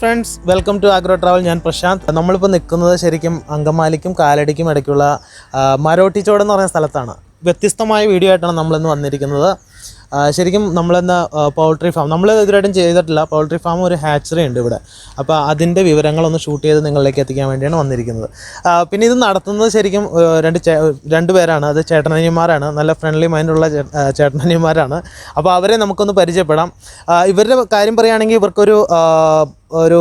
Friends welcome to agro travel ഞാൻ പ്രശാന്ത്. നമ്മളിപ്പോൾ നിൽക്കുന്നത് ശരിക്കും അങ്കമാലിക്കും കാലടിക്കും ഇടയ്ക്കുള്ള മരോട്ടിച്ചോടെന്ന് പറയുന്ന സ്ഥലത്താണ്. വ്യത്യസ്തമായ വീഡിയോ ആയിട്ടാണ് നമ്മളിന്ന് വന്നിരിക്കുന്നത്. ശരിക്കും നമ്മളെന്താ പൗൾട്രി ഫാം നമ്മൾ ഇതുവരെയായിട്ടും ചെയ്തിട്ടില്ല. പൗൾട്രി ഫാം ഒരു ഹാച്ചറി ഉണ്ട് ഇവിടെ. അപ്പോൾ അതിന്റെ വിവരങ്ങളൊന്ന് ഷൂട്ട് ചെയ്ത് നിങ്ങളിലേക്ക് എത്തിക്കാൻ വേണ്ടിയാണ് വന്നിരിക്കുന്നത്. പിന്നെ ഇത് നടത്തുന്നത് ശരിക്കും രണ്ട് രണ്ട് പേരാണ്. അത് ചേട്ടനനിയന്മാരാണ്. നല്ല ഫ്രണ്ട്ലി മൈൻഡുള്ള ചേട്ടനനിയന്മാരാണ്. അപ്പോൾ അവരെ നമുക്കൊന്ന് പരിചയപ്പെടാം. ഇവരുടെ കാര്യം പറയുകയാണെങ്കിൽ ഇവർക്കൊരു ഒരു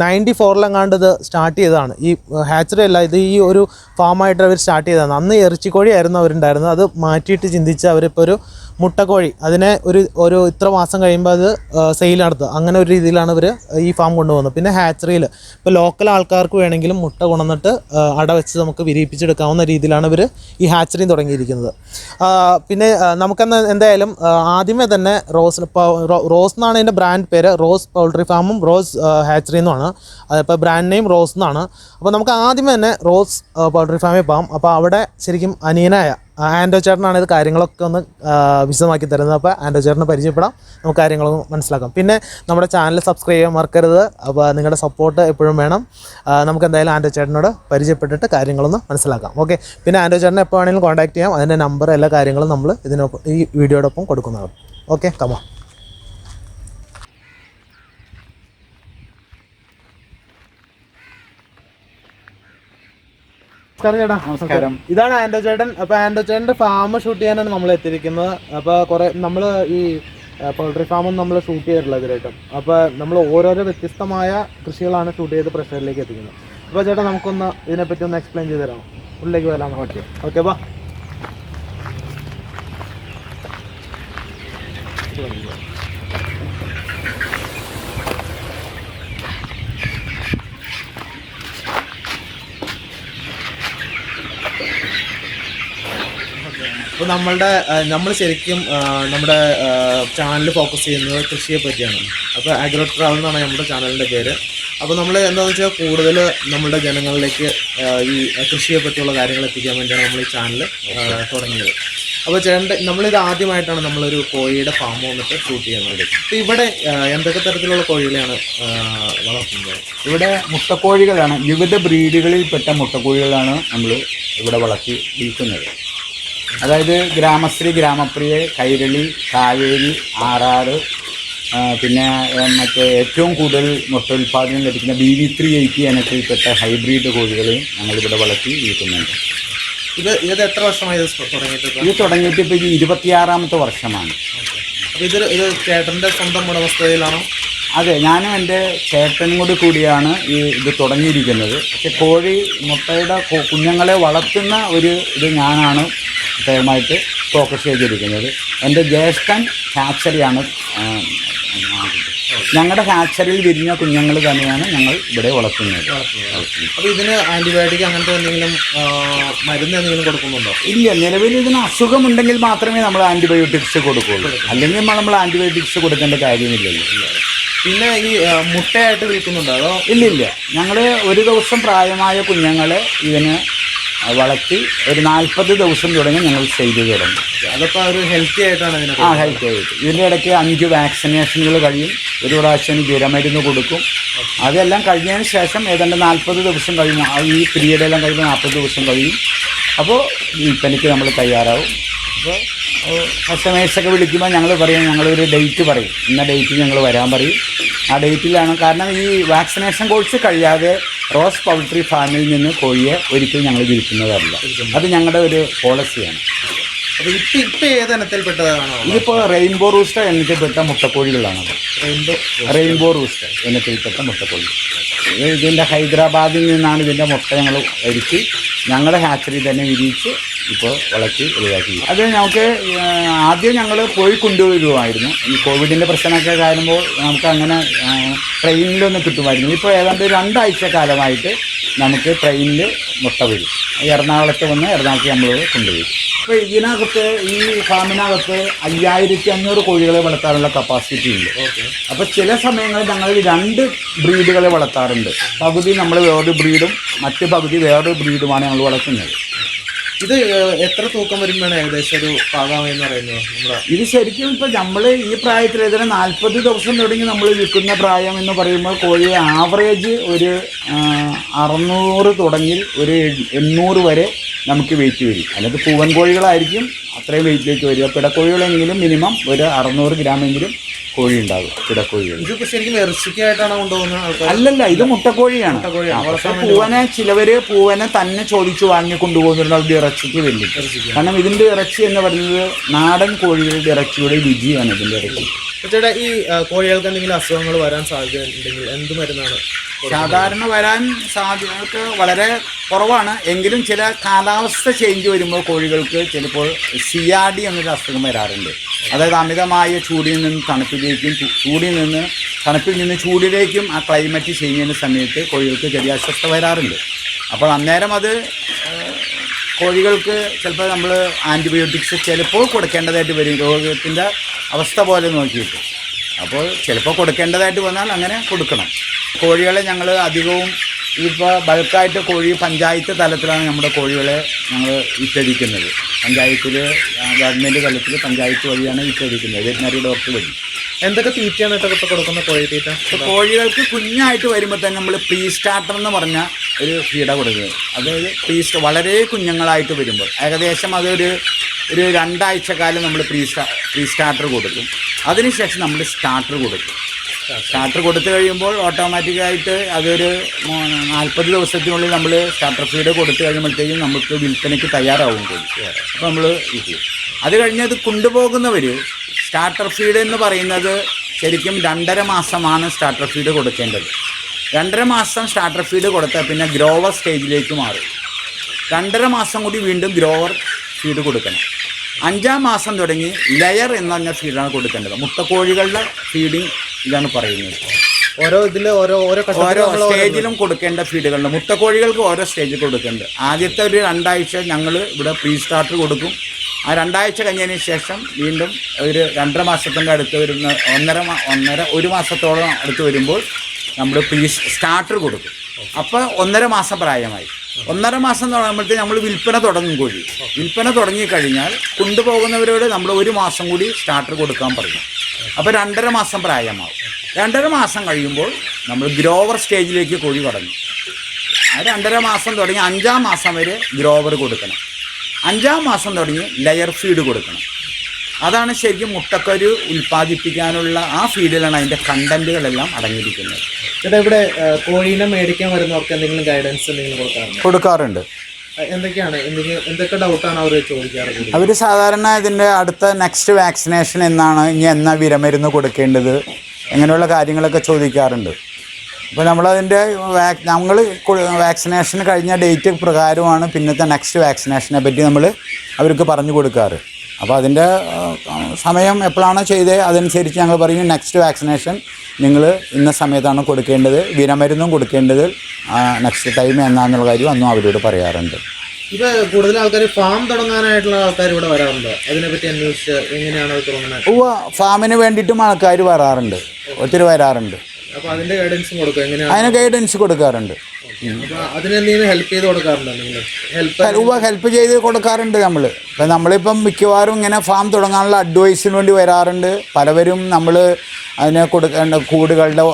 നയന്റി ഫോറിലെങ്ങാണ്ട് ഇത് സ്റ്റാർട്ട് ചെയ്തതാണ്. ഈ ഹാച്ചറി അല്ല ഇത് ഈ ഒരു ഫാമായിട്ട് അവർ സ്റ്റാർട്ട് ചെയ്തതാണ്. അന്ന് ഇറച്ചിക്കോഴിയായിരുന്നു അവരുണ്ടായിരുന്നത്. അത് മാറ്റിയിട്ട് ചിന്തിച്ച് അവരിപ്പോൾ ഒരു മുട്ടക്കോഴി. അതിനെ ഒരു ഒരു ഇത്ര മാസം കഴിയുമ്പോൾ അത് സെയിൽ നടത്തുക. അങ്ങനെ ഒരു രീതിയിലാണ് ഇവർ ഈ ഫാം കൊണ്ടുപോകുന്നത്. പിന്നെ ഹാച്ചറിയിൽ ഇപ്പോൾ ലോക്കൽ ആൾക്കാർക്ക് വേണമെങ്കിലും മുട്ട കൊണ്ടുവന്നിട്ട് അട വെച്ച് നമുക്ക് വിരിയിപ്പിച്ചെടുക്കാവുന്ന രീതിയിലാണ് ഇവർ ഈ ഹാച്ചറി തുടങ്ങിയിരിക്കുന്നത്. പിന്നെ നമുക്കെന്ന എന്തായാലും ആദ്യമേ തന്നെ റോസ് റോസ് എന്നാണ് ഇതിന്റെ ബ്രാൻഡ് പേര്. റോസ് പൗൾട്രി ഫാമും റോസ് ഹാച്ചറി എന്നുമാണ് അതിപ്പോൾ ബ്രാൻഡ് നെയിം റോസ് എന്നാണ്. അപ്പോൾ നമുക്ക് ആദ്യമേ തന്നെ റോസ് പൗൾട്രി ഫാമിൽ പോകാം അപ്പോൾ അവിടെ ശരിക്കും അനിയനായ ആൻഡോ ചേട്ടനാണ് ഇത് കാര്യങ്ങളൊക്കെ ഒന്ന് വിശദമാക്കി തരുന്നത്. അപ്പോൾ ആൻഡോ ചേട്ടനെ പരിചയപ്പെടാം. നമുക്ക് കാര്യങ്ങളൊന്ന് മനസ്സിലാക്കാം. പിന്നെ നമ്മുടെ ചാനൽ സബ്സ്ക്രൈബ് ചെയ്യാൻ മറക്കരുത്. അപ്പോൾ നിങ്ങളുടെ സപ്പോർട്ട് എപ്പോഴും വേണം. നമുക്ക് എന്തായാലും ആൻഡോ ചേട്ടനോട് പരിചയപ്പെട്ടിട്ട് കാര്യങ്ങളൊന്ന് മനസ്സിലാക്കാം. ഓക്കെ പിന്നെ ആൻഡോ ചേട്ടനെ എപ്പോൾ വേണമെങ്കിലും കോൺടാക്ട് ചെയ്യാം. അതിന്റെ നമ്പർ എല്ലാ കാര്യങ്ങളും നമ്മൾ ഇതിനൊപ്പം ഈ വീഡിയോടൊപ്പം കൊടുക്കുന്നതാണ്. ഓക്കെ കമാ നമസ്കാരം ചേട്ടാ. നമസ്കാരം. ഇതാണ് ആൻഡോ ചേട്ടൻ. അപ്പൊ ആൻഡോ ചേട്ടന്റെ ഫാം ഷൂട്ട് ചെയ്യാനാണ് നമ്മൾ എത്തിയിരിക്കുന്നത്. അപ്പൊ കുറെ നമ്മൾ ഈ പൗൾട്രി ഫാമും നമ്മൾ ഷൂട്ട് ചെയ്തിട്ടുള്ളത് ഇതിലായിട്ടും അപ്പൊ നമ്മൾ ഓരോരോ വ്യത്യസ്തമായ കൃഷികളാണ് ഷൂട്ട് ചെയ്ത് പ്രഷറിലേക്ക് എത്തിക്കുന്നത്. അപ്പൊ ചേട്ടാ നമുക്കൊന്ന് ഇതിനെപ്പറ്റി ഒന്ന് എക്സ്പ്ലെയിൻ ചെയ്ത് തരാമോ? ഉള്ളിലേക്ക് വരാം ഓക്കെ. ഓക്കെ ബാ അപ്പോൾ നമ്മളുടെ നമ്മൾ ശരിക്കും നമ്മുടെ ചാനൽ ഫോക്കസ് ചെയ്യുന്നത് കൃഷിയെ പറ്റിയാണ്. അപ്പോൾ ആഗ്രോ ട്രാവൽ എന്നാണ് നമ്മുടെ ചാനലിന്റെ പേര്. അപ്പോൾ നമ്മൾ എന്താണെന്ന് വെച്ചാൽ കൂടുതൽ നമ്മുടെ ജനങ്ങളിലേക്ക് ഈ കൃഷിയെ പറ്റിയുള്ള കാര്യങ്ങൾ എത്തിക്കാൻ വേണ്ടിയാണ് നമ്മൾ ഈ ചാനൽ തുടങ്ങിയത്. അപ്പോൾ ചേട്ടന്റെ നമ്മളിത് ആദ്യമായിട്ടാണ് നമ്മളൊരു കോഴിയുടെ ഫാം വന്നിട്ട് ഷൂട്ട് ചെയ്യാൻ ചെയ്യുന്നത്. അപ്പോൾ ഇവിടെ എന്തൊക്കെ തരത്തിലുള്ള കോഴികളെയാണ് വളർത്തുന്നത്? ഇവിടെ മുട്ടക്കോഴികളാണ്. വിവിധ ബ്രീഡുകളിൽപ്പെട്ട മുട്ടക്കോഴികളാണ് നമ്മൾ ഇവിടെ വളർത്തി വിൽക്കുന്നത്. അതായത് ഗ്രാമശ്രീ ഗ്രാമപ്രിയ കൈരളി കാവേരി ആറാറ് പിന്നെ മറ്റേ ഏറ്റവും കൂടുതൽ മുട്ട ഉൽപ്പാദനം ലഭിക്കുന്ന ബി വി ത്രീ എയ്റ്റി ഇനത്തിൽപ്പെട്ട ഹൈബ്രിഡ് കോഴികളെയും ഞങ്ങളിവിടെ വളർത്തി വിൽക്കുന്നുണ്ട് ഇത് ഇത് എത്ര വർഷമായി ഇത് തുടങ്ങിയിട്ട് ഇത് തുടങ്ങിയിട്ട് ഇപ്പോൾ ഈ ഇരുപത്തിയാറാമത്തെ വർഷമാണ്. അപ്പോൾ ഇത് ഇത് ചേട്ടന്റെ സ്വന്തം ഉടമസ്ഥതയിലാണോ? അതെ ഞാനും എന്റെ ചേട്ടനും കൂടി കൂടിയാണ് ഈ ഇത് തുടങ്ങിയിരിക്കുന്നത്. പക്ഷെ കോഴി മുട്ടയുടെ കുഞ്ഞുങ്ങളെ വളർത്തുന്ന ഒരു ഇത് ഞാനാണ് പ്രത്യേകമായിട്ട് ഫോക്കസ് ചെയ്തിരിക്കുന്നത്. എന്റെ ജ്യേഷ്ഠൻ ഹാച്ചറിയാണ് ഞങ്ങളുടെ ഹാച്ചറിയിൽ വിരിഞ്ഞ കുഞ്ഞുങ്ങൾ തന്നെയാണ് ഞങ്ങൾ ഇവിടെ വളർത്തുന്നത്. അപ്പോൾ ഇതിന് ആന്റിബയോട്ടിക് അങ്ങനത്തെ എന്തെങ്കിലും മരുന്ന് എന്തെങ്കിലും കൊടുക്കുന്നുണ്ടോ? ഇല്ല നിലവിൽ ഇതിന് അസുഖമുണ്ടെങ്കിൽ മാത്രമേ നമ്മൾ ആന്റിബയോട്ടിക്സ് കൊടുക്കുകയുള്ളൂ. അല്ലെങ്കിൽ നമ്മൾ ആന്റിബയോട്ടിക്സ് കൊടുക്കേണ്ട കാര്യമില്ലല്ലോ. പിന്നെ ഈ മുട്ടയായിട്ട് വിൽക്കുന്നുണ്ടോ? അതോ ഇല്ലില്ല. ഇല്ല ഞങ്ങൾ ഒരു ദിവസം പ്രായമായ കുഞ്ഞുങ്ങളെ ഇതിന് വളർത്തി ഒരു നാൽപ്പത് ദിവസം തുടങ്ങി ഞങ്ങൾ ചെയ്തു തുടങ്ങി. അതൊക്കെ ഒരു ഹെൽത്തി ആയിട്ടാണ് ആ ഹെൽത്തി ആയിട്ട്. ഇതിന്റെ ഇടയ്ക്ക് അഞ്ച് വാക്സിനേഷനുകൾ കഴിയും. ഒരു പ്രാവശ്യം ജ്വരമരുന്ന് കൊടുക്കും. അതെല്ലാം കഴിഞ്ഞതിന് ശേഷം ഏതാണ്ട് നാൽപ്പത് ദിവസം കഴിയും. ആ ഈ പീരീഡെല്ലാം കഴിയുമ്പോൾ നാൽപ്പത് ദിവസം കഴിയും. അപ്പോൾ പനിക്ക് നമ്മൾ തയ്യാറാവും. അപ്പോൾ കസ്റ്റമേഴ്സൊക്കെ വിളിക്കുമ്പോൾ ഞങ്ങൾ പറയും ഞങ്ങളൊരു ഡേറ്റ് പറയും. ഇന്ന ഡേറ്റിൽ ഞങ്ങൾ വരാൻ പറയും. ആ ഡേറ്റിലാണ് കാരണം ഈ വാക്സിനേഷൻ കോഴ്സ് കഴിയാതെ റോസ് പൗൾട്രി ഫാമിൽ നിന്ന് കോഴിയെ ഒരിക്കലും ഞങ്ങൾ വിൽക്കുന്നതല്ല. അത് ഞങ്ങളുടെ ഒരു പോളിസിയാണ്. ഇതിപ്പോ റെയിൻബോ റൂസ്റ്റർ പെട്ട മുട്ടക്കോഴികളാണ് റെയിൻബോ റെയിൻബോ റൂസ്റ്റർ പെട്ട മുട്ടക്കോഴി. ഇത് ഇതിന്റെ ഹൈദരാബാദിൽ നിന്നാണ് ഇതിന്റെ മുട്ട ഞങ്ങൾ ഒരുക്കി ഞങ്ങളുടെ ഹാച്ചറി തന്നെ വിരിയിച്ച് ഇപ്പോൾ വളർത്തി ഒഴിവാക്കി അത് നമുക്ക് ആദ്യം ഞങ്ങൾ പോയി കൊണ്ടുവരുമായിരുന്നു ഈ കോവിഡിന്റെ പ്രശ്നമൊക്കെ കാണുമ്പോൾ നമുക്ക് അങ്ങനെ ട്രെയിനിലൊന്നും കിട്ടുമായിരുന്നു. ഇപ്പോൾ ഏതാണ്ട് രണ്ടാഴ്ച കാലമായിട്ട് നമുക്ക് ട്രെയിനിൽ മുട്ട വരും. എറണാകുളത്ത് വന്ന് എറണാകുളത്ത് നമ്മൾ കൊണ്ടുപോയി അപ്പോൾ ഇതിനകത്ത് ഈ ഫാമിനകത്ത് അയ്യായിരത്തി അഞ്ഞൂറ് കോഴികളെ വളർത്താനുള്ള കപ്പാസിറ്റി ഉണ്ട്. അപ്പോൾ ചില സമയങ്ങളിൽ ഞങ്ങൾ രണ്ട് ബ്രീഡുകളെ വളർത്താറുണ്ട്. പകുതി നമ്മൾ വേറൊരു ബ്രീഡും മറ്റ് പകുതി വേറൊരു ബ്രീഡുമാണ് ഞങ്ങൾ വളർത്തുന്നത്. ഇത് എത്ര തൂക്കം വരുമ്പോഴാണ് ഏകദേശം ഒരു പാകാമെന്ന് പറയുന്നത് നമ്മുടെ ഇത് ശരിക്കും ഇപ്പം നമ്മൾ ഈ പ്രായത്തിൽ ഇതിന് നാൽപ്പത് ദിവസം തുടങ്ങി നമ്മൾ വിൽക്കുന്ന പ്രായം എന്ന് പറയുമ്പോൾ കോഴി ആവറേജ് ഒരു അറുന്നൂറ് തുടങ്ങി ഒരു എണ്ണൂറ് വരെ നമുക്ക് വെയിറ്റ് വരും. അല്ലെങ്കിൽ പൂവൻ കോഴികളായിരിക്കും അത്രയും വെയിറ്റിലേക്ക് വരിക പിടക്കോഴികളെങ്കിലും മിനിമം ഒരു അറുന്നൂറ് ഗ്രാമെങ്കിലും കോഴി ഉണ്ടാകും കിടക്കോഴി ഇതിപ്പോ ശരിക്കും ഇറച്ചിക്കായിട്ടാണ് കൊണ്ടുപോകുന്ന അല്ലല്ല ഇത് മുട്ടക്കോഴിയാണ്. പൂവനെ ചിലവര് പൂവനെ തന്നെ ചോദിച്ചു വാങ്ങി കൊണ്ടുപോകുന്നുണ്ട് ഇറച്ചിക്ക് വേണ്ടി കാരണം ഇതിന്റെ ഇറച്ചി എന്ന് പറയുന്നത് നാടൻ കോഴികളുടെ ഇറച്ചിയുടെ രുചിയാണ് ഇതിന്റെ ഇറച്ചി. ചേട്ടാ ഈ കോഴികൾക്ക് എന്തെങ്കിലും അസുഖങ്ങൾ വരാൻ സാധ്യത ഉണ്ടെങ്കിൽ എന്ത് മരുന്നാണ് സാധാരണ വരാൻ സാധ്യത വളരെ കുറവാണ്. എങ്കിലും ചില കാലാവസ്ഥ ചേഞ്ച് വരുമ്പോൾ കോഴികൾക്ക് ചിലപ്പോൾ സിയാഡി എന്നൊരു അസുഖം വരാറുണ്ട്. അതായത് അമിതമായ ചൂടിൽ നിന്ന് തണുപ്പിലേക്കും ചൂടിൽ നിന്ന് തണുപ്പിൽ നിന്ന് ചൂടിലേക്കും ആ ക്ലൈമറ്റ് ചേഞ്ച് ചെയ്യുന്ന സമയത്ത് കോഴികൾക്ക് ചെറിയ അസ്വസ്ഥ വരാറുണ്ട്. അപ്പോൾ അന്നേരം അത് കോഴികൾക്ക് ചിലപ്പോൾ നമ്മൾ ആന്റിബയോട്ടിക്സ് ചിലപ്പോൾ കൊടുക്കേണ്ടതായിട്ട് വരും. രോഗത്തിന്റെ അവസ്ഥ പോലെ നോക്കിയിട്ട്. അപ്പോൾ ചിലപ്പോൾ കൊടുക്കേണ്ടതായിട്ട് വന്നാൽ അങ്ങനെ കൊടുക്കണം. കോഴികളെ ഞങ്ങൾ അധികവും ഇപ്പോൾ ബൾക്കായിട്ട് കോഴി പഞ്ചായത്ത് തലത്തിലാണ് നമ്മുടെ കോഴികളെ ഞങ്ങൾ വിറ്റഴിക്കുന്നത് പഞ്ചായത്തിൽ ഗവൺമെന്റ് തലത്തിൽ പഞ്ചായത്ത് വഴിയാണ് വിറ്റഴിക്കുന്നത് വെറ്റിനറി ഡോക്ടർ വഴി. എന്തൊക്കെ തീറ്റയാണ് ഇതൊക്കെ കൊടുക്കുന്ന കോഴി തീറ്റ? കോഴികൾക്ക് കുഞ്ഞായിട്ട് വരുമ്പോൾ തന്നെ നമ്മൾ പ്രീ സ്റ്റാർട്ടർ എന്ന് പറഞ്ഞ ഒരു ഫീഡ കൊടുക്കുന്നത്. അതായത് പ്രീ വളരെ കുഞ്ഞുങ്ങളായിട്ട് വരുമ്പോൾ ഏകദേശം അതൊരു ഒരു രണ്ടാഴ്ച കാലം നമ്മൾ പ്രീ സ്റ്റാ പ്രീ സ്റ്റാർട്ടർ കൊടുക്കും. അതിനുശേഷം നമ്മൾ സ്റ്റാർട്ടർ കൊടുക്കും. സ്റ്റാർട്ടർ കൊടുത്തു കഴിയുമ്പോൾ ഓട്ടോമാറ്റിക്കായിട്ട് അതൊരു നാൽപ്പത് ദിവസത്തിനുള്ളിൽ നമ്മൾ സ്റ്റാർട്ടർ ഫീഡ് കൊടുത്തു കഴിയുമ്പോഴത്തേക്കും നമുക്ക് വിൽപ്പനയ്ക്ക് തയ്യാറാവും അപ്പോൾ നമ്മൾ ഇത്. അത് കഴിഞ്ഞത് കൊണ്ടുപോകുന്നവർ സ്റ്റാർട്ടർ ഫീഡ് എന്ന് പറയുന്നത് ശരിക്കും രണ്ടര മാസമാണ് സ്റ്റാർട്ടർ ഫീഡ് കൊടുക്കേണ്ടത്. രണ്ടര മാസം സ്റ്റാർട്ടർ ഫീഡ് കൊടുത്താൽ പിന്നെ ഗ്രോവർ സ്റ്റേജിലേക്ക് മാറും. രണ്ടര മാസം കൂടി വീണ്ടും ഗ്രോവർ ഫീഡ് കൊടുക്കണം. അഞ്ചാം മാസം തുടങ്ങി ലെയർ എന്ന് പറഞ്ഞ ഫീഡാണ് കൊടുക്കേണ്ടത്. മുട്ടക്കോഴികളുടെ ഫീഡിങ് ഇതാണ് പറയുന്നത്. ഓരോ ഇതിൽ ഓരോ ഓരോ ഓരോ സ്റ്റേജിലും കൊടുക്കേണ്ട ഫീഡുകളുണ്ട്. മുട്ടക്കോഴികൾക്ക് ഓരോ സ്റ്റേജിൽ കൊടുക്കുന്നുണ്ട് ആദ്യത്തെ ഒരു രണ്ടാഴ്ച ഞങ്ങൾ ഇവിടെ പ്രീ സ്റ്റാർട്ടർ കൊടുക്കും. ആ രണ്ടാഴ്ച കഴിഞ്ഞതിന് ശേഷം വീണ്ടും ഒരു രണ്ടര മാസത്തിന്റെ അടുത്ത് വരുന്ന ഒന്നര ഒന്നര ഒരു മാസത്തോളം അടുത്ത് വരുമ്പോൾ നമ്മൾ പ്രീ സ്റ്റാർട്ടർ കൊടുക്കും. അപ്പോൾ ഒന്നര മാസം പ്രായമായി. ഒന്നര മാസം തുടങ്ങുമ്പോഴത്തേക്ക് നമ്മൾ വിൽപ്പന തുടങ്ങും കോഴി. വിൽപ്പന തുടങ്ങിക്കഴിഞ്ഞാൽ കൊണ്ടുപോകുന്നവരോട് നമ്മൾ ഒരു മാസം കൂടി സ്റ്റാർട്ടർ കൊടുക്കാൻ പറയും. അപ്പോൾ രണ്ടര മാസം പ്രായമാവും. രണ്ടര മാസം കഴിയുമ്പോൾ നമ്മൾ ഗ്രോവർ സ്റ്റേജിലേക്ക് കോഴി തുടങ്ങി ആ രണ്ടര മാസം തുടങ്ങി അഞ്ചാം മാസം വരെ ഗ്രോവർ കൊടുക്കണം. അഞ്ചാം മാസം തുടങ്ങി ലെയർ ഫീഡ് കൊടുക്കണം. അതാണ് ശരിക്കും മുട്ടക്കരു ഉൽപ്പാദിപ്പിക്കാനുള്ള ആ ഫീഡിലാണ് അതിന്റെ കണ്ടന്റുകളെല്ലാം അടങ്ങിയിരിക്കുന്നത്. ചേട്ടാ ഇവിടെ കോഴീനെ മേടിക്കാൻ വരുന്നവർക്ക് എന്തെങ്കിലും ഗൈഡൻസ് എന്തെങ്കിലും കൊടുക്കാറുണ്ട്? കൊടുക്കാറുണ്ട്. അവർ? അവർ സാധാരണ ഇതിന്റെ അടുത്ത നെക്സ്റ്റ് വാക്സിനേഷൻ എന്നാണ് ഇനി എന്നാ വിരമരുന്ന് കൊടുക്കേണ്ടത്? അങ്ങനെയുള്ള കാര്യങ്ങളൊക്കെ ചോദിക്കാറുണ്ട്. അപ്പോൾ നമ്മളതിന്റെ വാക് നമ്മൾ വാക്സിനേഷൻ കഴിഞ്ഞ ഡേറ്റ് പ്രകാരമാണ് പിന്നത്തെ നെക്സ്റ്റ് വാക്സിനേഷനെ പറ്റി നമ്മൾ അവർക്ക് പറഞ്ഞു കൊടുക്കാറ്. അപ്പോൾ അതിന്റെ സമയം എപ്പോഴാണോ ചെയ്തത് അതനുസരിച്ച് ഞങ്ങൾ പറയും നെക്സ്റ്റ് വാക്സിനേഷൻ നിങ്ങൾ ഇന്ന സമയത്താണ് കൊടുക്കേണ്ടത് വിനമരുന്നും കൊടുക്കേണ്ടത് നെക്സ്റ്റ് ടൈം എന്നാന്നുള്ള കാര്യം അന്നും അവരോട് പറയാറുണ്ട്. ഇപ്പോൾ കൂടുതൽ ആൾക്കാർ ഫാം തുടങ്ങാനായിട്ടുള്ള ആൾക്കാർ ഇവിടെ വരാറുണ്ട്? അതിനെപ്പറ്റി അന്വേഷിച്ച് എങ്ങനെയാണ് അത് തുടങ്ങുന്നത്? ഉവ്വ ഫാമിന് വേണ്ടിയിട്ടും ആൾക്കാർ വരാറുണ്ട് ഒത്തിരി വരാറുണ്ട്. അപ്പോൾ ഗൈഡൻസ് കൊടുക്കുക എങ്ങനെയാണ്? അതിന് ഗൈഡൻസ് കൊടുക്കാറുണ്ട്. ഹെൽപ്പ് ഹെൽപ്പ് ഹെൽപ്പ് ചെയ്ത് കൊടുക്കാറുണ്ട് നമ്മൾ ഇപ്പം നമ്മളിപ്പം മിക്കവാറും ഇങ്ങനെ ഫാം തുടങ്ങാനുള്ള അഡ്വൈസിന് വേണ്ടി വരാറുണ്ട്. പലവരും നമ്മൾ അതിനെ കൊടുക്കേണ്ട കൂടുകളുടെ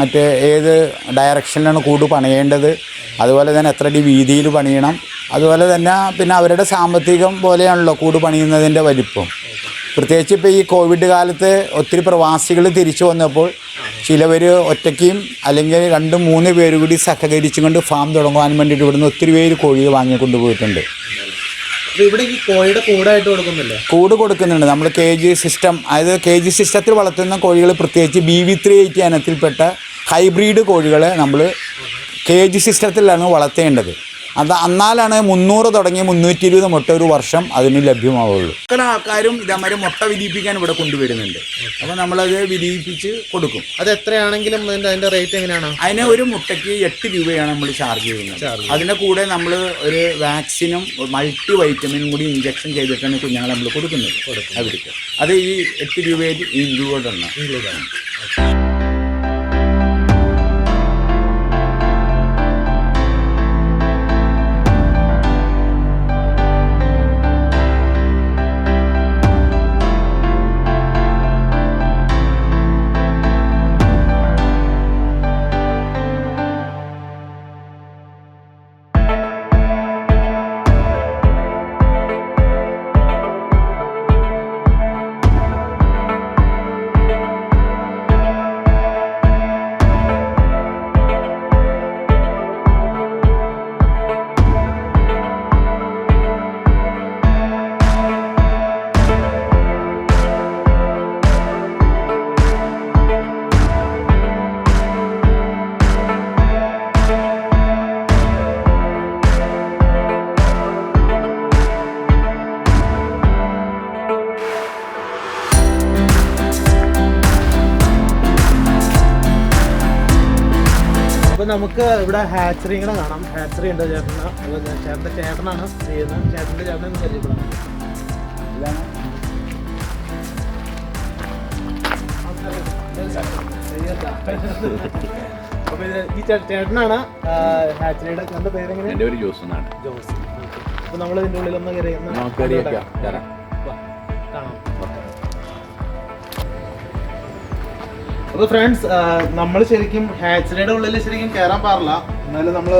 മറ്റേ ഏത് ഡയറക്ഷനിലാണ് കൂട് പണിയേണ്ടത്. അതുപോലെ തന്നെ എത്ര അടി വീതിയിൽ പണിയണം. അതുപോലെ തന്നെ പിന്നെ അവരുടെ സാമ്പത്തികം പോലെയാണല്ലോ കൂട് പണിയുന്നതിന്റെ വലിപ്പം. പ്രത്യേകിച്ച് ഇപ്പോൾ ഈ കോവിഡ് കാലത്ത് ഒത്തിരി പ്രവാസികൾ തിരിച്ചു വന്നപ്പോൾ ചിലവർ ഒറ്റയ്ക്കും അല്ലെങ്കിൽ രണ്ട് മൂന്ന് പേര് കൂടി സഹകരിച്ചും കൊണ്ട് ഫാം തുടങ്ങുവാൻ വേണ്ടിയിട്ട് ഇവിടുന്ന് ഒത്തിരി പേര് കോഴിയെ വാങ്ങി കൊണ്ടുപോയിട്ടുണ്ട്. അപ്പൊ ഇവിടെ ഈ കോഴിയുടെ കൂടായിട്ട് കൊടുക്കുന്നില്ലേ? കൂട് കൊടുക്കുന്നുണ്ട്. നമ്മൾ കെ ജി സിസ്റ്റം അതായത് കെ ജി സിസ്റ്റത്തിൽ വളർത്തുന്ന കോഴികൾ പ്രത്യേകിച്ച് ബി വി ത്രീ എയ്റ്റി ഇനത്തിൽപ്പെട്ട ഹൈബ്രിഡ് കോഴികളെ നമ്മൾ കെ ജി സിസ്റ്റത്തിലാണ് വളർത്തേണ്ടത്. അത് എന്നാലാണ് മുന്നൂറ് തുടങ്ങി മുന്നൂറ്റി ഇരുപത് മുട്ട ഒരു വർഷം അതിന് ലഭ്യമാവുള്ളൂ. പല ആൾക്കാരും ഇതേമാതിരി മുട്ട വിരിയിപ്പിക്കാൻ ഇവിടെ കൊണ്ടുവരുന്നുണ്ട്. അപ്പോൾ നമ്മളത് വിരിയിപ്പിച്ച് കൊടുക്കും. അത് എത്രയാണെങ്കിലും അതിന്റെ അതിന്റെ റേറ്റ് എങ്ങനെയാണ്? അതിന് ഒരു മുട്ടയ്ക്ക് എട്ട് രൂപയാണ് നമ്മൾ ചാർജ് ചെയ്യുന്നത്. അതിന്റെ കൂടെ നമ്മൾ ഒരു വാക്സിനും മൾട്ടി വൈറ്റമിനും കൂടി ഇഞ്ചക്ഷൻ ചെയ്തിട്ടാണ് കുഞ്ഞുങ്ങളെ നമ്മൾ കൊടുക്കുന്നത്. അവർക്ക് അത് ഈ എട്ട് രൂപയിൽ ഇൻക്ലൂഡ് ആണ്. ഇൻക്ലൂഡ് ആണ്. നമുക്ക് ഇവിടെ ഹാച്ചറി കൂടെ കാണാം. ഹാച്ചറി ഉണ്ട് ചേട്ടന്. അതുപോലെ ചേട്ടന്റെ ചേട്ടനാണ് ചെയ്യുന്നത്. ചേട്ടന്റെ ചേട്ടനെ ശല്യപ്പെടാം അപ്പൊ ഈ ചേട്ടനാണ് ഹാച്ചറിയുടെ എന്റെ പേര് ജോസ് എന്നാണ് ജോസ്. അപ്പൊ നമ്മൾ ഇതിന്റെ ഉള്ളിലൊന്ന് കയറി ഒന്ന്. കയറാം. അപ്പൊ ഫ്രണ്ട്സ് നമ്മൾ ശരിക്കും ഹാച്ചറിയുടെ ഉള്ളിൽ ശരിക്കും കയറാൻ പാടില്ല. എന്നാലും നമ്മൾ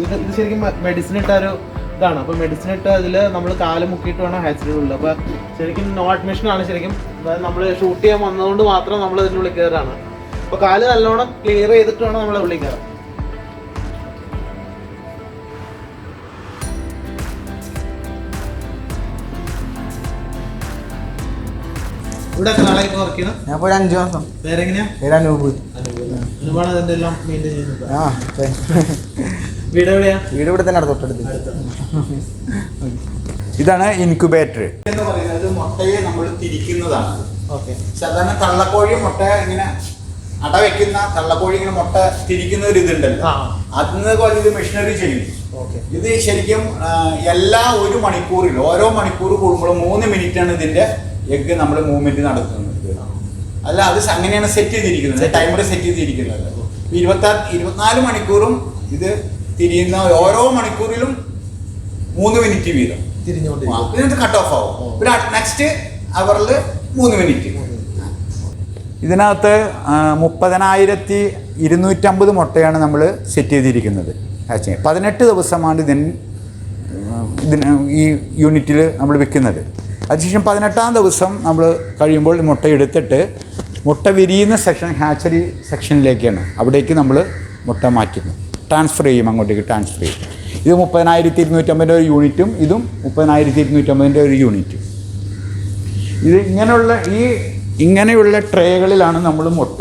ഇത് ഇത് ശരിക്കും മെഡിസിൻ ഇട്ട ഒരു ഇതാണ്. അപ്പോൾ മെഡിസിൻ ഇട്ട് അതിൽ നമ്മൾ കാൽ മുക്കിയിട്ട് വേണം ഹാച്ചറിയുടെ ഉള്ളിൽ അപ്പൊ ശരിക്കും നോ അഡ്മിഷൻ ആണ് ശരിക്കും. അതായത് നമ്മൾ ഷൂട്ട് ചെയ്യാൻ വന്നതുകൊണ്ട് മാത്രം നമ്മൾ ഇതിന്റെ ഉള്ളിൽ കയറാണ് അപ്പൊ കാൽ നല്ലോണം ക്ലിയർ ചെയ്തിട്ട് വേണം നമ്മളെ ഉള്ളിൽ കയറാൻ ഇവിടെ എത്ര നാളായി വർക്ക് ചെയ്യണം? ഞാൻ പോയി ഒരു അഞ്ച് മാസം. പേരെങ്ങനെയാ പേര് അനൂപ്. ഒരുപാട് അതിന്റെ എല്ലാം മെയിന്റെയിൻ ചെയ്യുന്നത് ആ ഓക്കേ. വീട് എവിടെയാ? വീട് ഇവിടെ തന്നെ തൊട്ടടുത്ത്. ഇതാണ് ഇൻക്യുബേറ്റർ എന്ന് പറയുന്നത് മുട്ടയെ നമ്മൾ തിരിക്കുന്നതാണ്. ഓക്കെ. സാധാരണ തള്ളക്കോഴി മുട്ട ഇങ്ങനെ അട വെക്കുന്ന തള്ളക്കോഴി ഇങ്ങനെ മുട്ട തിരിക്കുന്ന ഒരു ഇതുണ്ടല്ലോ. ആ. അതിന് പോലെ ഇത് മെഷീനറി ചെയ്യും. ഓക്കെ. ഇത് ശരിക്കും എല്ലാ ഒരു മണിക്കൂറിൽ ഓരോ മണിക്കൂർ കൂടുമ്പോഴും മൂന്ന് മിനിറ്റ് ആണ് ഇതിന്റെ എഗ് നമ്മൾ മൂവ്മെന്റ് നടത്തുന്നത് അല്ല അത് അങ്ങനെയാണ് സെറ്റ് ചെയ്തിരിക്കുന്നത്. ടൈമർ സെറ്റ് ചെയ്തിരിക്കുന്നത്. ഇരുപത്തി ഇരുപത്തിനാല് മണിക്കൂറും ഇത് തിരിയുന്ന ഓരോ മണിക്കൂറിലും മൂന്ന് മിനിറ്റ് വീതം. ഇതിനകത്ത് കട്ട് ഓഫ് ആവും. പിന്നെ നെക്സ്റ്റ് അവറിൽ മൂന്ന് മിനിറ്റ് ഇതിനകത്ത് മുപ്പതിനായിരത്തി ഇരുന്നൂറ്റമ്പത് മുട്ടയാണ് നമ്മൾ സെറ്റ് ചെയ്തിരിക്കുന്നത്. ഹാച്ചിങ് പതിനെട്ട് ദിവസമാണ് ഇതിന് ഇതിന് ഈ യൂണിറ്റിൽ നമ്മൾ വെക്കുന്നത്. അതിനുശേഷം പതിനെട്ടാം ദിവസം നമ്മൾ കഴിയുമ്പോൾ മുട്ട എടുത്തിട്ട് മുട്ട വിരിയുന്ന സെക്ഷൻ ഹാച്ചറി സെക്ഷനിലേക്കാണ് അവിടേക്ക് നമ്മൾ മുട്ട മാറ്റുന്നു. ട്രാൻസ്ഫർ ചെയ്യും അങ്ങോട്ടേക്ക് ട്രാൻസ്ഫർ ചെയ്യും. ഇത് മുപ്പതിനായിരത്തി ഇരുന്നൂറ്റമ്പതിന്റെ ഒരു യൂണിറ്റും ഇതും മുപ്പതിനായിരത്തി ഇരുന്നൂറ്റമ്പതിന്റെ ഒരു യൂണിറ്റും ഇത് ഇങ്ങനെയുള്ള ഈ ഇങ്ങനെയുള്ള ട്രേകളിലാണ് നമ്മൾ മുട്ട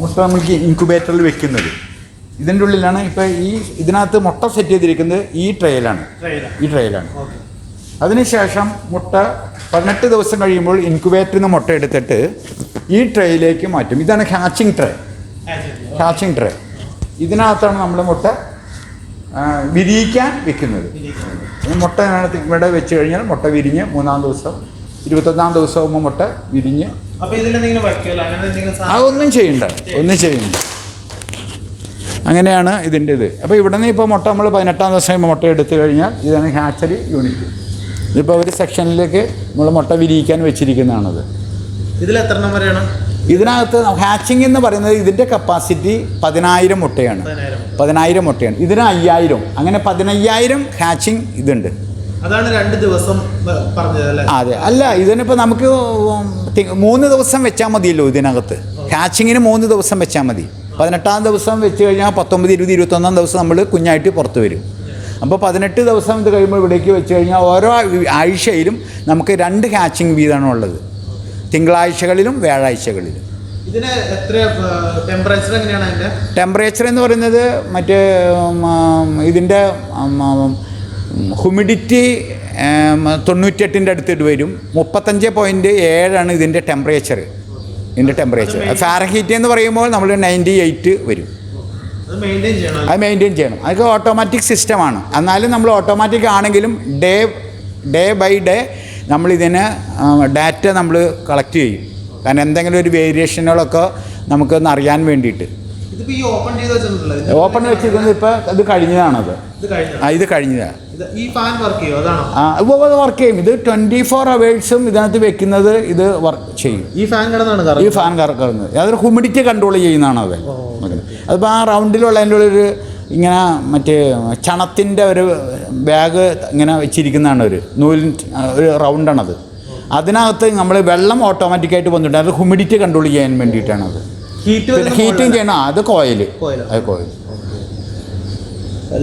മുട്ട നമുക്ക് ഇൻക്യുബേറ്ററിൽ വെക്കുന്നത്. ഇതിന്റെ ഉള്ളിലാണ് ഇപ്പോൾ ഈ ഇതിനകത്ത് മുട്ട സെറ്റ് ചെയ്തിരിക്കുന്നത് ഈ ട്രേയിലാണ് ഈ ട്രേയിലാണ് ഓക്കെ അതിനുശേഷം മുട്ട പതിനെട്ട് ദിവസം കഴിയുമ്പോൾ ഇൻക്യുബേറ്ററിൽ നിന്ന് മുട്ട എടുത്തിട്ട് ഈ ട്രേയിലേക്ക് മാറ്റും. ഇതാണ് ഹാച്ചിങ് ട്രേ ഹാച്ചിങ് ട്രേ ഇതിനകത്താണ് നമ്മൾ മുട്ട വിരിയിക്കാൻ വെക്കുന്നത്. മുട്ട ഇതിനകത്ത് ഇവിടെ വെച്ച് കഴിഞ്ഞാൽ മുട്ട വിരിഞ്ഞ് മൂന്നാം ദിവസം ഇരുപത്തൊന്നാം ദിവസം ആകുമ്പോൾ മുട്ട വിരിഞ്ഞ് അതൊന്നും ചെയ്യണ്ട. ഒന്നും ചെയ്യണ്ട. അങ്ങനെയാണ് ഇതിന്റെ ഇത്. അപ്പോൾ ഇവിടെ നിന്ന് ഇപ്പോൾ മുട്ട നമ്മൾ പതിനെട്ടാം ദിവസം മുട്ട എടുത്തു കഴിഞ്ഞാൽ ഇതാണ് ഹാച്ചറി യൂണിറ്റ് ഇതിപ്പോൾ ഒരു സെക്ഷനിലേക്ക് നമ്മൾ മുട്ട വിരിയിക്കാൻ വെച്ചിരിക്കുന്നതാണത്. ഇതിൽ എത്ര എണ്ണം വരെയാണ്? ഇതിനകത്ത് ഹാച്ചിങ് എന്ന് പറയുന്നത് ഇതിന്റെ കപ്പാസിറ്റി പതിനായിരം മുട്ടയാണ്. പതിനായിരം മുട്ടയാണ്. ഇതിന് അയ്യായിരം. അങ്ങനെ പതിനയ്യായിരം ഹാച്ചിങ് ഇതുണ്ട്. അതാണ് രണ്ട് ദിവസം പറഞ്ഞത് അതെ. അല്ല ഇതിനിപ്പോൾ നമുക്ക് മൂന്ന് ദിവസം വെച്ചാൽ മതിയല്ലോ ഇതിനകത്ത്. ഹാച്ചിങ്ങിന് മൂന്ന് ദിവസം വെച്ചാൽ മതി. പതിനെട്ടാം ദിവസം വെച്ച് കഴിഞ്ഞാൽ പത്തൊമ്പത് ഇരുപത് ഇരുപത്തൊന്നാം ദിവസം നമ്മൾ കുഞ്ഞായിട്ട് പുറത്ത് വരും. അപ്പോൾ പതിനെട്ട് ദിവസം ഇത് കഴിയുമ്പോൾ ഇവിടേക്ക് വെച്ച് കഴിഞ്ഞാൽ ഓരോ ആഴ്ചയിലും നമുക്ക് രണ്ട് ഹാച്ചിങ് വീതമാണ് ഉള്ളത്. തിങ്കളാഴ്ചകളിലും വ്യാഴാഴ്ചകളിലും. ഇതിന് എത്ര ടെമ്പറേച്ചർ എങ്ങനെയാണ് അതിന്റെ ടെമ്പറേച്ചർ എന്ന് പറയുന്നത് മറ്റേ ഇതിന്റെ ഹ്യൂമിഡിറ്റി തൊണ്ണൂറ്റെട്ടിന്റെ അടുത്തിട്ട് വരും. മുപ്പത്തഞ്ച് പോയിന്റ് ഏഴാണ് ഇതിന്റെ ടെമ്പറേച്ചർ ഇതിന്റെ ടെമ്പറേച്ചർ ഫാരഹീറ്റ് എന്ന് പറയുമ്പോൾ നമ്മൾ നയന്റി എയ്റ്റ് വരും. അത് മെയിന്റെയിൻ ചെയ്യണം അതൊക്കെ ഓട്ടോമാറ്റിക് സിസ്റ്റമാണ് എന്നാലും നമ്മൾ ഓട്ടോമാറ്റിക് ആണെങ്കിലും ഡേ ഡേ ബൈ ഡേ നമ്മൾ നമ്മളിതിന് ഡാറ്റ നമ്മൾ കളക്ട് ചെയ്യും. കാരണം എന്തെങ്കിലും ഒരു വേരിയേഷനുകളൊക്കെ നമുക്കൊന്ന് അറിയാൻ വേണ്ടിയിട്ട്. ഓപ്പൺ വെച്ചിരിക്കുന്നത് ഇപ്പോൾ ഇത് കഴിഞ്ഞതാണത് ആ ഇത് കഴിഞ്ഞതാണ് ഈ വർക്ക് ചെയ്യോ? അതാണോ? ആ ഇപ്പോൾ വർക്ക് ചെയ്യും. ഇത് ട്വന്റി ഫോർ അവേഴ്സും ഇതിനകത്ത് വെക്കുന്നത് ഇത് വർക്ക് ചെയ്യും. ഈ ഫാൻ ഈ ഫാൻ കറക്കുന്നത് അതൊരു ഹ്യൂമിഡിറ്റി കൺട്രോൾ ചെയ്യുന്നതാണ് അത് അതിപ്പോൾ ആ റൗണ്ടിലുള്ള അതിന്റെ ഉള്ളൊരു ഇങ്ങനെ മറ്റേ ചണത്തിന്റെ ഒരു ബാഗ് ഇങ്ങനെ വെച്ചിരിക്കുന്നതാണ് ഒരു നൂലിൻ ഒരു റൗണ്ടാണത്. അതിനകത്ത് നമ്മൾ വെള്ളം ഓട്ടോമാറ്റിക്കായിട്ട് വന്നിട്ടുണ്ട് അത് ഹ്യൂമിഡിറ്റി കൺട്രോൾ ചെയ്യാൻ വേണ്ടിയിട്ടാണ് അത്. ഹീറ്റ് പിന്നെ ഹീറ്റിംഗ് ചെയ്യണം. അത് കോയിൽ. അത് കോയിൽ.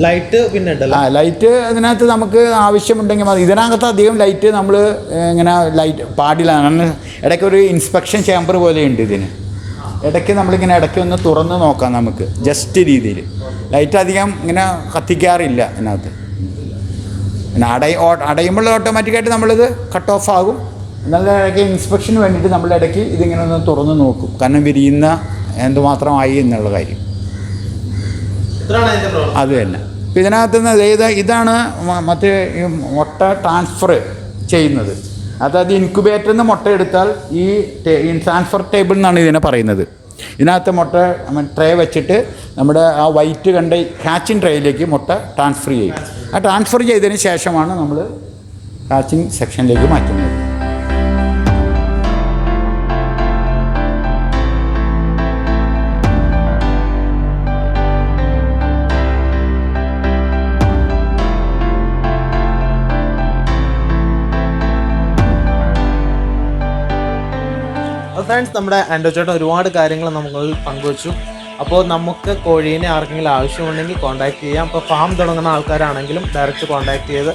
ലൈറ്റ് പിന്നെ ആ ലൈറ്റ് അതിനകത്ത് നമുക്ക് ആവശ്യമുണ്ടെങ്കിൽ മതി. ഇതിനകത്ത് അധികം ലൈറ്റ് നമ്മൾ ഇങ്ങനെ ലൈറ്റ് പാടില്ല. ഇടയ്ക്ക് ഒരു ഇൻസ്പെക്ഷൻ ചേമ്പർ പോലെയുണ്ട് ഇതിന്. ഇടയ്ക്ക് നമ്മളിങ്ങനെ ഇടയ്ക്ക് ഒന്ന് തുറന്ന് നോക്കാം നമുക്ക്. ജസ്റ്റ് രീതിയിൽ. ലൈറ്റ് അധികം ഇങ്ങനെ കത്തിക്കാറില്ല അതിനകത്ത്. പിന്നെ അടയ അടയുമ്പോൾ ഓട്ടോമാറ്റിക്കായിട്ട് നമ്മളിത് കട്ട് ഓഫ് ആകും. എന്നാലും ഇടയ്ക്ക് ഇൻസ്പെക്ഷന് വേണ്ടിയിട്ട് നമ്മൾ ഇടയ്ക്ക് ഇതിങ്ങനെ ഒന്ന് തുറന്ന് നോക്കും. കാരണം വിരിയുന്ന എന്തുമാത്രമായി എന്നുള്ള കാര്യം. അത് തന്നെ. ഇതിനകത്ത് നിന്ന് ഇതാണ് മറ്റേ മുട്ട ട്രാൻസ്ഫർ ചെയ്യുന്നത്. അതായത് ഇൻക്യുബേറ്ററിൽ നിന്ന് മുട്ട എടുത്താൽ ഈ ട്രാൻസ്ഫർ ടേബിൾ എന്നാണ് ഇതിനെ പറയുന്നത്. ഇതിനകത്ത് മുട്ട ട്രേ വെച്ചിട്ട് നമ്മുടെ ആ വൈറ്റ് കണ്ട കാച്ചിങ് ട്രേയിലേക്ക് മുട്ട ട്രാൻസ്ഫർ ചെയ്യും. ആ ട്രാൻസ്ഫർ ചെയ്തതിന് ശേഷമാണ് നമ്മൾ കാച്ചിങ് സെക്ഷനിലേക്ക് മാറ്റുന്നത്. ഫ്രണ്ട്സ് നമ്മുടെ ആൻഡോ ചേട്ടൻ ഒരുപാട് കാര്യങ്ങൾ നമ്മൾ പങ്കുവച്ചു. അപ്പോൾ നമുക്ക് കോഴീനെ ആർക്കെങ്കിലും ആവശ്യമുണ്ടെങ്കിൽ കോൺടാക്ട് ചെയ്യാം. അപ്പോൾ ഫാം തുടങ്ങുന്ന ആൾക്കാരാണെങ്കിലും ഡയറക്റ്റ് കോൺടാക്ട് ചെയ്ത്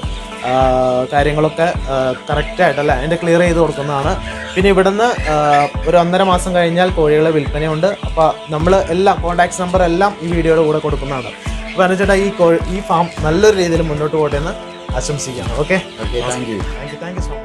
കാര്യങ്ങളൊക്കെ കറക്റ്റായിട്ടല്ല അതിന്റെ ക്ലിയർ ചെയ്ത് കൊടുക്കുന്നതാണ്. പിന്നെ ഇവിടുന്ന് ഒരു ഒന്നര മാസം കഴിഞ്ഞാൽ കോഴികളെ വിൽപ്പനയുണ്ട്. അപ്പോൾ നമ്മൾ എല്ലാം കോൺടാക്ട് നമ്പർ എല്ലാം ഈ വീഡിയോയുടെ കൂടെ കൊടുക്കുന്നതാണ്. അപ്പോൾ അനു ചേട്ടാ ഈ കോഴി ഈ ഫാം നല്ലൊരു രീതിയിൽ മുന്നോട്ട് പോകട്ടെ എന്ന് ആശംസിക്കുകയാണ് okay okay thank you thank you thank you so much